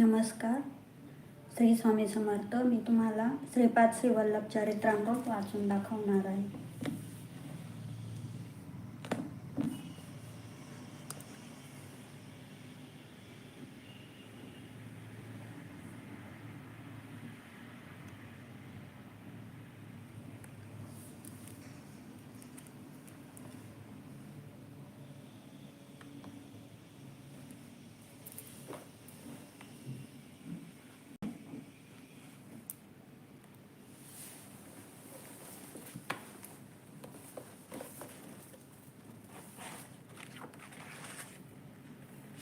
नमस्कार. श्री स्वामी समर्थ मी तुम्हाला श्रीपाद श्री वल्लभ चरित्रामृत वाचून दाखवणार आहे.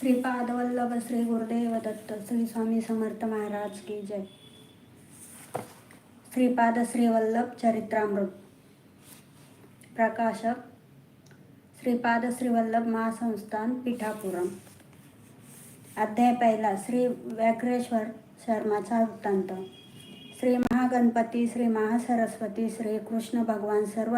श्रीपाद वल्लभ श्री गुरुदेव दत्त श्री स्वामी समर्थ महाराज की जय. श्रीपाद श्री वल्लभ चरित्रामृत. प्रकाशक श्रीपाद श्रीवल्लभ महासंस्थान पिठापुरम. अध्याय पहिला श्री व्याघ्रेश्वर शर्माचा वृत्तांत. श्री महागणपती श्री महासरस्वती श्री कृष्ण भगवान सर्व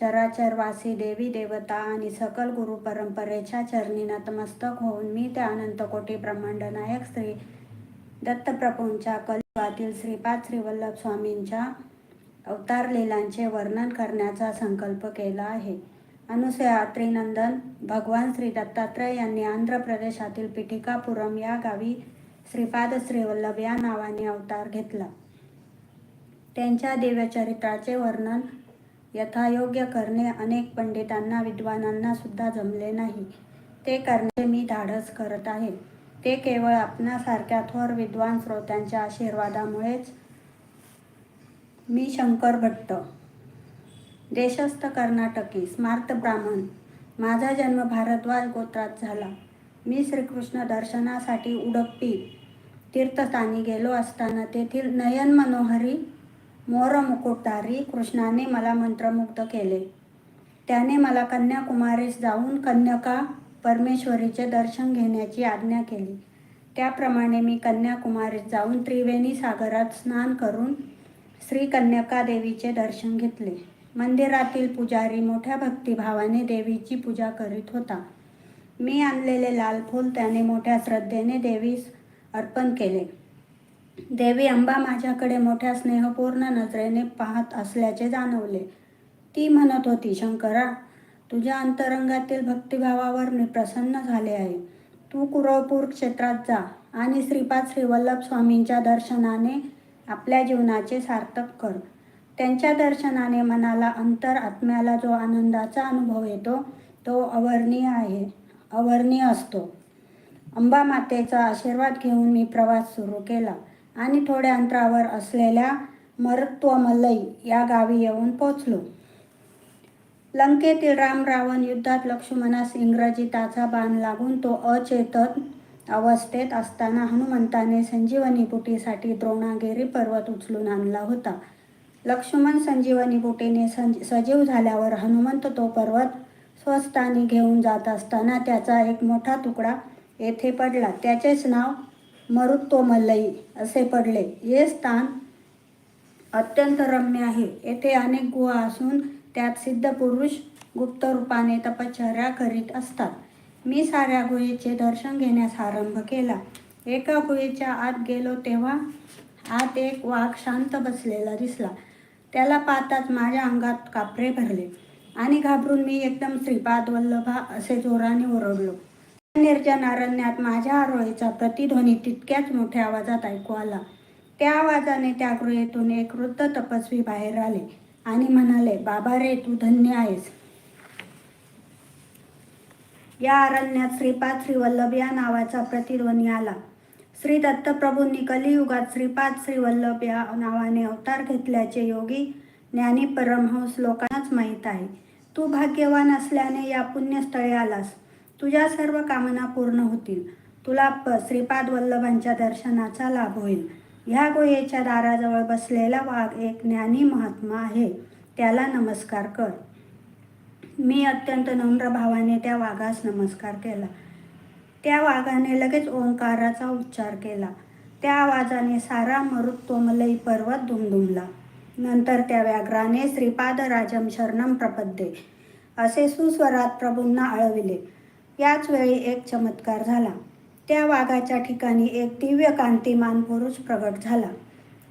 चराचरवासी देवी देवता आणि सकल गुरु परंपरेच्या चरणी नतमस्तक होऊन मी त्या अनंतकोटी ब्रह्मांड नायक श्री दत्तप्रभूंच्या कलियुगातील श्रीपाद श्रीवल्लभ स्वामींच्या अवतार लीलांचे वर्णन करण्याचा संकल्प केला आहे. अनुसया त्रिनंदन भगवान श्री दत्तात्रय यांनी आंध्र प्रदेशातील पिठिकापुरम या गावी श्रीपाद श्रीवल्लभ या नावाने अवतार घेतला. त्यांच्या दिव्यचरित्राचे वर्णन यथायोग्य करणे अनेक पंडितांना विद्वानांना सुद्धा जमले नाही. ते करणे मी धाडस करत आहे. ते केवळ आपणासारख्या थोर विद्वान श्रोत्यांच्या आशीर्वादामुळेच मी शंकर भट्ट. देशस्थ कर्नाटकी स्मार्त ब्राह्मण. माझा जन्म भारद्वाज गोत्रात झाला. मी श्रीकृष्ण दर्शनासाठी उडप्पी तीर्थस्थानी गेलो असताना तेथील नयन मनोहरी मोर मुकुटधारी कृष्णाने मला मंत्रमुग्ध केले. त्याने मला कन्याकुमारीस जाऊन कन्यका परमेश्वरीचे दर्शन घेण्याची आज्ञा केली. त्याप्रमाणे मी कन्याकुमारीत जाऊन त्रिवेणी सागरात स्नान करून श्री कन्यका देवीचे दर्शन घेतले. मंदिरातील पुजारी मोठ्या भक्तिभावाने देवीची पूजा करीत होता. मी आणलेले लाल फूल त्याने मोठ्या श्रद्धेने देवीस अर्पण केले. देवी अंबा माझ्याकडे मोठ्या स्नेहपूर्ण नजरेने पाहत असल्याचे जाणवले. ती म्हणत होती शंकरा तुझ्या अंतरंगातील भक्तिभावावर मी प्रसन्न झाले आहे. तू कुरवपूर क्षेत्रात जा आणि श्रीपाद श्रीवल्लभ स्वामींच्या दर्शनाने आपल्या जीवनाचे सार्थक कर. त्यांच्या दर्शनाने मनाला अंतर आत्म्याला जो आनंदाचा अनुभव येतो तो अवर्णीय आहे अवर्णीय असतो. अंबा मातेचा आशीर्वाद घेऊन मी प्रवास सुरू केला. आणि थोड्या अंतरावर असलेल्या मरत्वमलई या गावी येऊन पोचलो लंकेतील राम रावण युद्धात लक्ष्मणास इंग्रजीताचा बाण लागून तो अचेतन अवस्थेत असताना हनुमंताने संजीवनी बुटीसाठी द्रोणागिरी पर्वत उचलून आणला होता. लक्ष्मण संजीवनी बुटीने संज सजीव झाल्यावर हनुमंत तो पर्वत स्वस्थानी घेऊन जात असताना त्याचा एक मोठा तुकडा येथे पडला. त्याचेच नाव मरुत्वमलई असे पडले. हे स्थान अत्यंत रम्य आहे. येथे अनेक गुहा असून त्यात सिद्ध पुरुष गुप्त रूपाने तपश्चर्या करीत असतात. मी साऱ्या गुहेचे दर्शन घेण्यास आरंभ केला. एका गुहेच्या आत गेलो तेव्हा आत एक वाघ शांत बसलेला दिसला. त्याला पाहताच माझ्या अंगात कापरे भरले आणि घाबरून मी एकदम श्रीपाद वल्लभा असे जोराने ओरडलो. निर्जन अरण्यात माझ्या आरोळीचा प्रतिध्वनी तितक्याच मोठ्या आवाजात ऐकू आला. त्या आवाजाने त्या गृहेतून एक वृद्ध तपस्वी बाहेर आले आणि म्हणाले बाबा रे तू धन्य आहेस. या अरण्यात श्रीपाद श्रीवल्लभ या नावाचा प्रतिध्वनी आला. श्री दत्तप्रभूंनी कलियुगात श्रीपाद श्रीवल्लभ या नावाने अवतार घेतल्याचे योगी ज्ञानी परमहंस लोकांनाच माहीत आहे. तू भाग्यवान असल्याने या पुण्यस्थळी आलास. तुझ्या सर्व कामना पूर्ण होतील. तुला प श्रीपाद वल्लभांच्या दर्शनाचा लाभ होईल. ह्या गुहेच्या दाराजवळ बसलेला वाघ एक ज्ञानी महात्मा आहे. त्याला नमस्कार कर. मी अत्यंत नम्र भावाने त्या वाघास नमस्कार केला. त्या वाघाने लगेच ओंकाराचा उच्चार केला. त्या आवाजाने सारा मरुत्वमलई पर्वत दुमदुमला. नंतर त्या व्याघ्राने श्रीपाद राजम शरणम प्रपद्ये. असे सुस्वरात प्रभूंना आळविले. याच वेळी एक चमत्कार झाला. त्या वाघाच्या ठिकाणी एक दिव्य कांतिमान पुरुष प्रगट झाला.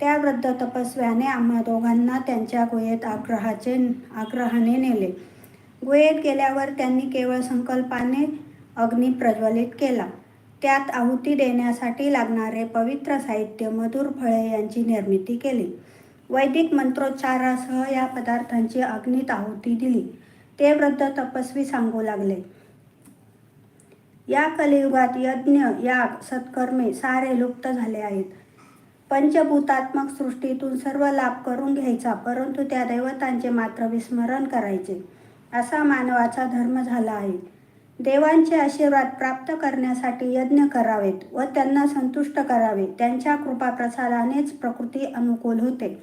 त्या वृद्ध तपस्व्याने आम्हा दोघांना त्यांच्या गुहेत आग्रहाचे आग्रहाने नेले. गुहेत गेल्यावर त्यांनी केवळ संकल्पाने अग्नी प्रज्वलित केला. त्यात आहुती देण्यासाठी लागणारे पवित्र साहित्य मधुर फळे यांची निर्मिती केली. वैदिक मंत्रोच्चारासह या पदार्थांची अग्नीत आहुती दिली. ते वृद्ध तपस्वी सांगू लागले. या कलियुगात यज्ञ याग सत्कर्मे सारे लुप्त झाले आहेत. पंचभूतात्मक सृष्टीतून सर्व लाभ करून घ्यायचा परंतु त्या दैवतांचे मात्र विस्मरण करायचे असा मानवाचा धर्म झाला आहे. देवांचे आशीर्वाद प्राप्त करण्यासाठी यज्ञ करावेत व त्यांना संतुष्ट करावे. त्यांच्या कृपाप्रसादानेच प्रकृती अनुकूल होते.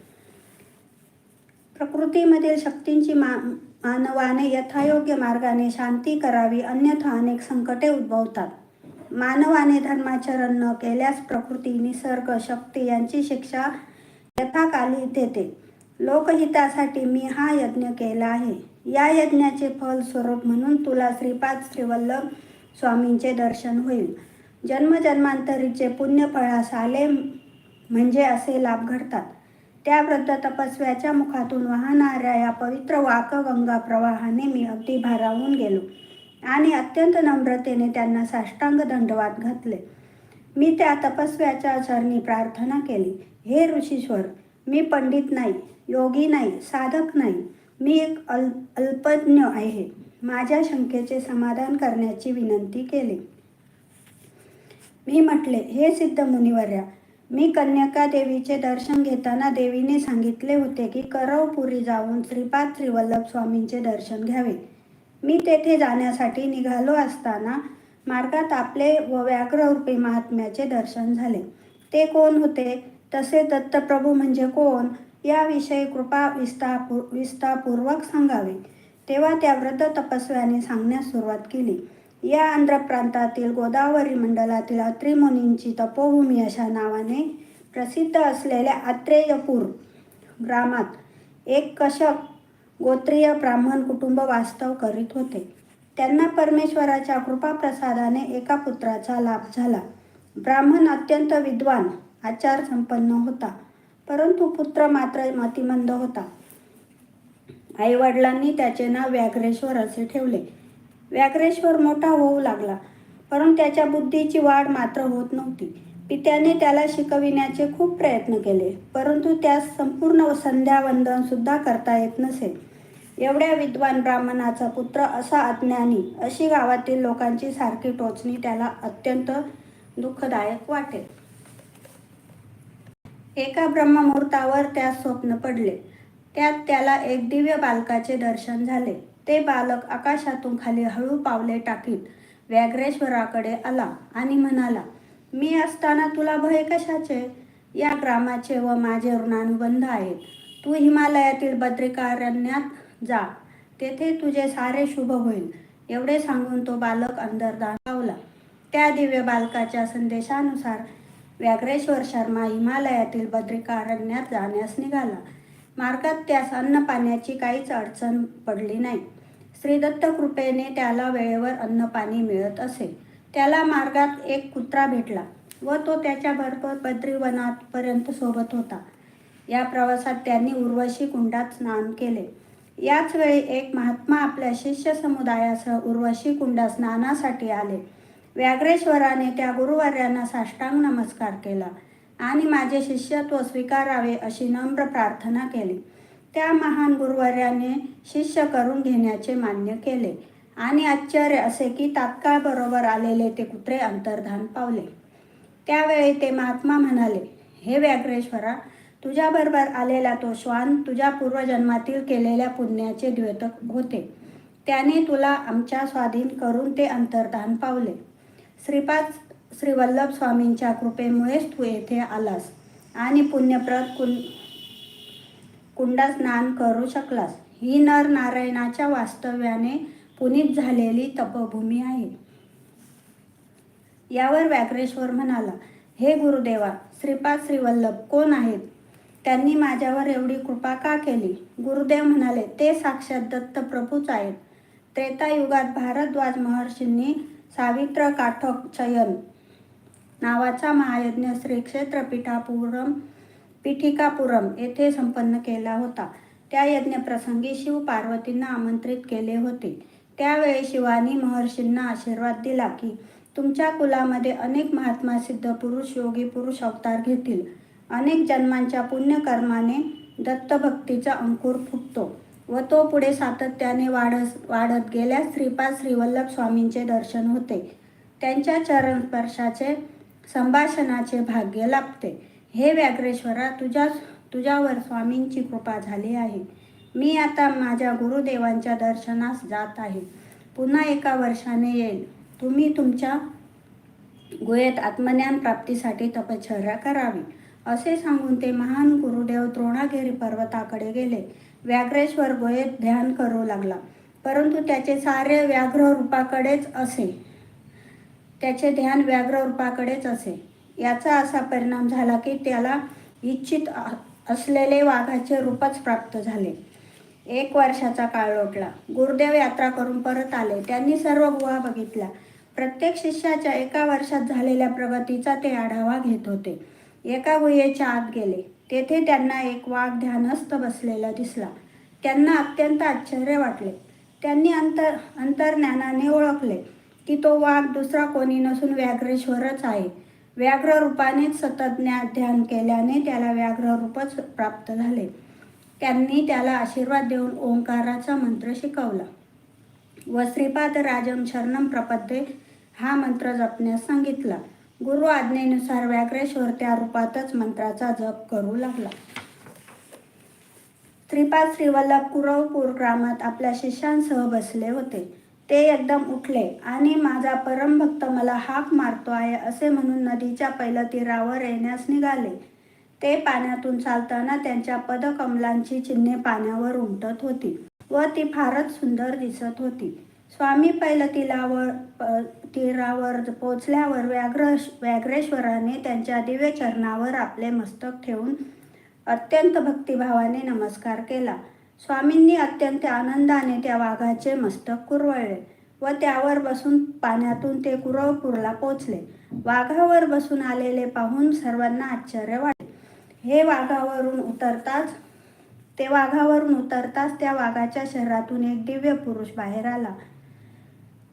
प्रकृतीमधील शक्तींची मा मानवाने यथायोग्य मार्गाने शांती करावी अन्यथा अनेक संकटे उद्भवतात. मानवाने धर्माचरण न केल्यास प्रकृती निसर्ग शक्ती यांची शिक्षा यथाकाली देते. लोकहितासाठी मी हा यज्ञ केला आहे. या यज्ञाचे फल स्वरूप म्हणून तुला श्रीपाद श्रीवल्लभ स्वामींचे दर्शन होईल. जन्मजन्मांतरीचे पुण्यफळास आले म्हणजे असे लाभ घडतात. त्या वृद्ध तपस्व्याच्या मुखातून वाहणाऱ्या या पवित्र वाकगंगा प्रवाहाने मी अगदी भारावून गेलो आणि अत्यंत नम्रतेने त्यांना साष्टांग दंडवात घातले. मी त्या तपस्व्याच्या चरणी प्रार्थना केली हे ऋषीश्वर मी पंडित नाही योगी नाही साधक नाही मी एक अल अल्पज्ञ आहे. माझ्या शंकेचे समाधान करण्याची विनंती केली. मी म्हटले हे सिद्ध मुनिवर्या मी कन्यका देवीचे दर्शन घेताना देवीने सांगितले होते की करवपुरी जाऊन श्रीपाद श्रीवल्लभ स्वामींचे दर्शन घ्यावे. मी तेथे जाण्यासाठी निघालो असताना मार्गात आपले व व्याघ्ररूपी महात्म्याचे दर्शन झाले. ते कोण होते? तसे दत्तप्रभू म्हणजे कोण? याविषयी कृपा विस्तापूर विस्तापूर्वक सांगावे. तेव्हा त्या वृद्ध तपस्व्याने सांगण्यास सुरुवात केली. या आंध्र प्रांतातील गोदावरी मंडलातील अत्रिमुनींची तपोभूमी अशा नावाने प्रसिद्ध असलेल्या आत्रेयपूर ग्रामात एक कशक गोत्रीय ब्राह्मण कुटुंब वास्तव करीत होते. त्यांना परमेश्वराच्या कृपाप्रसादाने एका पुत्राचा लाभ झाला. ब्राह्मण अत्यंत विद्वान आचार संपन्न होता परंतु पुत्र मात्र मतिमंद होता. आईवडिलांनी त्याचे नाव व्याघ्रेश्वर असे ठेवले. व्याघ्रेश्वर मोठा होऊ लागला. परंतु त्याच्या बुद्धीची वाढ मात्र होत नव्हती. पित्याने त्याला शिकविण्याचे खूप प्रयत्न केले परंतु त्यास संपूर्ण संध्यावंदन सुद्धा करता येत नसे. एवढ्या विद्वान ब्राह्मणाचा पुत्र असा अज्ञानी अशी गावातील लोकांची सारखी टोचणी त्याला अत्यंत दुःखदायक वाटे. एका ब्रह्ममुहूर्तावर त्यास स्वप्न पडले. त्यात त्याला एक दिव्य बालकाचे दर्शन झाले. ते बालक आकाशातून खाली हळू पावले टाकीत व्याघ्रेश्वराकडे आला आणि म्हणाला मी असताना तुला भय कशाचे? या ग्रामाचे व माझे ऋणानुबंध आहेत. तू हिमालयातील बद्रिकारण्यात जा. तेथे तुझे सारे शुभ होईल. एवढे सांगून तो बालक अंदर पावला त्या दिव्य बालकाच्या संदेशानुसार व्याघ्रेश्वर शर्मा हिमालयातील बद्रिकारण्यात जाण्यास निघाला. मार्गात त्यास अन्न पाण्याची काहीच अडचण पडली नाही. श्रीदत्त कृपेने त्याला वेळेवर अन्न पाणी मिळत असे. त्याला मार्गात एक कुत्रा भेटला व तो त्याच्या भरपूर बद्रीवनापर्यंत सोबत होता. या प्रवासात त्यांनी उर्वशी कुंडात स्नान केले. याच वेळी एक महात्मा आपल्या शिष्य समुदायासह उर्वशी कुंडात स्नानासाठी आले. व्याघ्रेश्वराने त्या गुरुवार्यांना साष्टांग नमस्कार केला. आणि माझे शिष्यत्व स्वीकारावे अशी नम्र प्रार्थना केली. त्या महान गुरुवर्याने शिष्य करून घेण्याचे मान्य केले. आणि आश्चर्य असे की तात्काळ बरोबर आलेले ते कुत्रे अंतर्धान पावले. त्यावेळी ते महात्मा म्हणाले हे व्याघ्रेश्वरा तुझ्याबरोबर आलेला तो श्वान तुझ्या पूर्वजन्मातील केलेल्या पुण्याचे द्योतक होते. त्याने तुला आमच्या स्वाधीन करून ते अंतर्धान पावले. श्रीपाद श्री वल्लभ स्वामींच्या कृपेमुळेच तू येथे आलास आणि पुण्यप्रद कुं कुंडा स्नान करू शकलास. ही नर नारायणाच्या वास्तव्याने पुनीत झालेली तपभूमी आहे. यावर व्याघ्रेश्वर म्हणाला हे गुरुदेवा श्रीपाद श्रीवल्लभ कोण आहेत? त्यांनी माझ्यावर एवढी कृपा का केली? गुरुदेव म्हणाले ते साक्षात दत्त प्रभूच आहेत. त्रेतायुगात भारद्वाज महर्षींनी सावित्र काठक चयन नावाचा महायज्ञ श्री क्षेत्रपीठापुरम पीठिकापुरम येथे संपन्न केला होता. त्या यज्ञप्रसंगी शिव पार्वतींना आमंत्रित केले होते. त्यावेळी शिवानी महर्षींना आशीर्वाद दिला की तुमच्या कुलामध्ये अनेक महात्मा सिद्ध पुरुष योगी पुरुष अवतार घेतील. अनेक जन्मांच्या पुण्यकर्माने दत्तभक्तीचा अंकुर फुटतो व तो पुढे सातत्याने वाढस वाढत गेल्यास श्रीपाद श्रीवल्लभ स्वामींचे दर्शन होते. त्यांच्या चरणस्पर्शाचे संभाषणाचे भाग्य लाभते. हे व्याघ्रेश्वरा तुझ्या तुझ्यावर स्वामींची कृपा झाली आहे. मी आता माझ्या गुरुदेवांच्या दर्शनास जात आहे. पुन्हा एका वर्षाने येईल. तुम्ही तुमच्या गुहेत आत्मज्ञान प्राप्तीसाठी तपश्चर्या करावी. असे सांगून ते महान गुरुदेव द्रोणागिरी पर्वताकडे गेले. व्याघ्रेश्वर गुहेत ध्यान करू लागला. परंतु त्याचे सारे व्याघ्र रूपाकडेच असे. त्याचे ध्यान व्याघ्ररूपाकडेच असे. याचा असा परिणाम झाला की त्याला इच्छित असलेले वाघाचे रूपच प्राप्त झाले. एक वर्षाचा काळ लोटला. गुरुदेव यात्रा करून परत आले. त्यांनी सर्व गुहा बघितल्या. प्रत्येक शिष्याच्या एका वर्षात झालेल्या प्रगतीचा ते आढावा घेत होते. एका गुहेच्या आत गेले. तेथे त्यांना एक वाघ ध्यानस्थ बसलेला दिसला. त्यांना अत्यंत आश्चर्य वाटले. त्यांनी अंतर अंतर्ज्ञानाने ओळखले. की तो वाघ दुसरा कोणी नसून व्याघ्रेश्वरच आहे. व्याघ्र रूपानेच सतत ध्यान केल्याने त्याला व्याघ्र रूपच प्राप्त झाले. त्यांनी त्याला आशीर्वाद देऊन ओंकाराचा मंत्र शिकवला. व श्रीपाद राजम शरणम प्रपद्ये हा मंत्र जपण्यास सांगितला. गुरु आज्ञेनुसार व्याघ्रेश्वर त्या रूपातच मंत्राचा जप करू लागला. श्रीपाद श्रीवल्लभ कुरवपूर ग्रामात आपल्या शिष्यांसह बसले होते. ते एकदम उठले. आणि माझा परमभक्त मला हाक मारतो आहे असे म्हणून नदीच्या पहिल्या तीरावर येण्यास निघाले. ते पाण्यातून चालताना त्यांच्या पदकमलांची चिन्हे पाण्यावर उमटत होती व ती फारच सुंदर दिसत होती. स्वामी पहिलं तिलावर प- तीरावर पोचल्यावर व्याघ्र व्याघ्रेश्वराने त्यांच्या दिव्य चरणावर आपले मस्तक ठेवून अत्यंत भक्तिभावाने नमस्कार केला. स्वामींनी अत्यंत आनंदाने त्या वाघाचे मस्तक कुरवळले व त्यावर बसून पाण्यातून ते कुरवपूरला पोचले. वाघावर बसून आलेले पाहून सर्वांना आश्चर्य वाटले. हे वाघावरून उतरताच ते वाघावरून उतरताच त्या वाघाच्या शरीरातून एक दिव्य पुरुष बाहेर आला.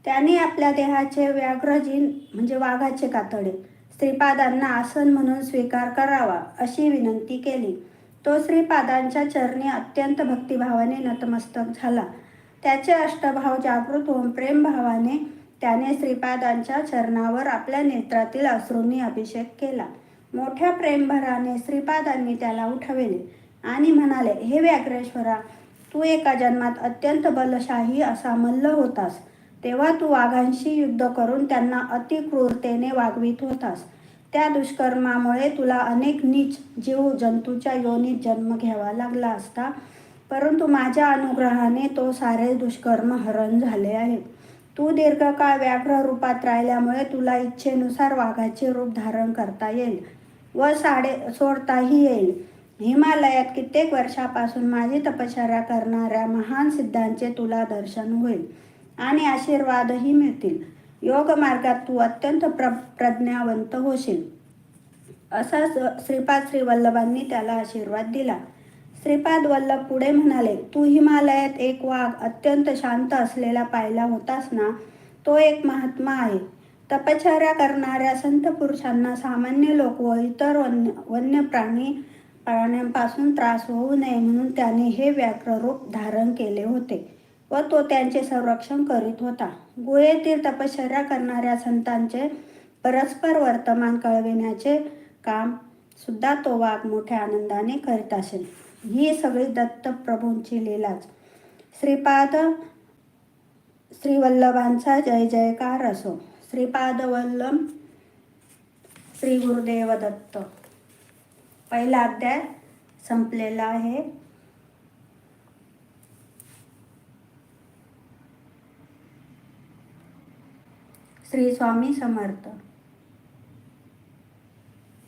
त्याने आपल्या देहाचे व्याघ्रजीन म्हणजे वाघाचे कातडे स्त्रीपादांना आसन म्हणून स्वीकार करावा अशी विनंती केली. तो श्रीपादांच्या चरणी अत्यंत भक्तिभावाने नतमस्तक झाला. त्याचे अष्टभाव जागृत होऊन प्रेमभावाने त्याने श्रीपादांच्या चरणावर आपल्या नेत्रातील अश्रूंनी अभिषेक केला. मोठ्या प्रेमभराने श्रीपादांनी त्याला उठविले आणि म्हणाले हे व्याघ्रेश्वरा तू एका जन्मात अत्यंत बलशाही असा मल्ल होतास. तेव्हा तू वाघांशी युद्ध करून त्यांना अतिक्रूरतेने वागवित होतास. त्या दुष्कर्मामुळे तुला अनेक नीच जीव जंतूच्या योनीत जन्म घ्यावा लागला असता परंतु माझ्या अनुग्रहाने तो सारे दुष्कर्म हरण झाले आहे. तू दीर्घकाळ व्याघ्र रूपात राहिल्यामुळे तुला इच्छेनुसार वाघाचे रूप धारण करता येईल व साडे सोडताही येईल. हिमालयात कित्येक वर्षापासून माझी तपश्चर्या करणाऱ्या महान सिद्धांचे तुला दर्शन होईल आणि आशीर्वादही मिळतील. योग मार्गात तू अत्यंत प्र प्रज्ञावंत होशील. असा श्रीपाद श्री वल्लभांनी त्याला आशीर्वाद दिला. श्रीपाद वल्लभ पुढे म्हणाले तू हिमालयात एक वाघ अत्यंत शांत असलेला पाहिला होतास ना? तो एक महात्मा आहे. तपश्चर्या करणाऱ्या संत पुरुषांना सामान्य लोक व इतर वन्य वन्य प्राणी प्राण्यांपासून त्रास होऊ नये म्हणून त्याने हे व्याघ्ररूप धारण केले होते. व तो त्यांचे संरक्षण करीत होता. गुहेतील तपश्चर्या करणाऱ्या संतांचे परस्पर वर्तमान कळविण्याचे काम सुद्धा तो वाघ मोठ्या आनंदाने करीत असेल ही सगळी दत्तप्रभूंची लीलाच. श्रीपाद श्रीवल्लभांचा जय जयकार असो. श्रीपाद वल्लभ श्री गुरुदेव दत्त. पहिला अध्याय संपलेला आहे. श्री स्वामी समर्थ